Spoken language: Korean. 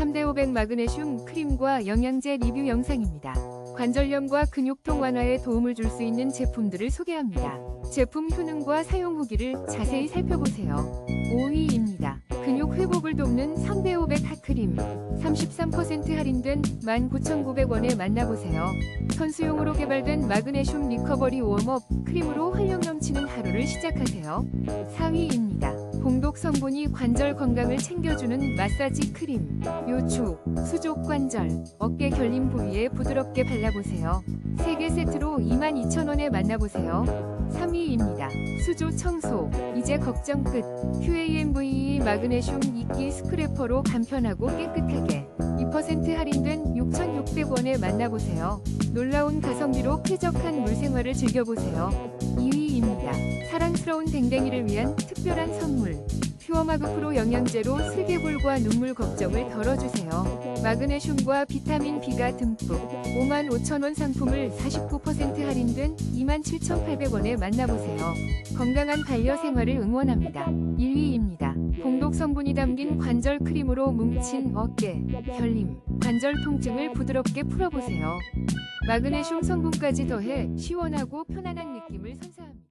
3대 500 마그네슘 크림과 영양제 리뷰 영상입니다. 관절염과 근육통 완화에 도움을 줄 수 있는 제품들을 소개합니다. 제품 효능과 사용 후기를 자세히 살펴보세요. 5위입니다. 근육 회복을 돕는 3대 500 핫크림 33% 할인된 19,900원에 만나보세요. 선수용으로 개발된 마그네슘 리커버리 웜업 크림으로 활력 넘치는 하루를 시작하세요. 4위입니다. 공독 성분이 관절 건강을 챙겨주는 마사지 크림. 요축, 수족 관절, 어깨 결림 부위에 부드럽게 발라보세요. 3개 세트로 22,000원에 만나보세요. 3위입니다. 수조 청소. 이제 걱정 끝. QAMVE 마그네슘 이끼 스크래퍼로 간편하고 깨끗하게. 2% 할인된 6,600원에 만나보세요. 놀라운 가성비로 쾌적한 물생활을 즐겨보세요. 2위입니다. 사랑스러운 댕댕이를 위한 특별한 선물. 퓨어마그 프로 영양제로 슬개골과 눈물 걱정을 덜어주세요. 마그네슘과 비타민 B가 듬뿍 55,000원 상품을 49% 할인된 27,800원에 만나보세요. 건강한 반려생활을 응원합니다. 1위입니다. 공독 성분이 담긴 관절 크림으로 뭉친 어깨, 결림, 관절 통증을 부드럽게 풀어보세요. 마그네슘 성분까지 더해 시원하고 편안한 느낌을 선사합니다.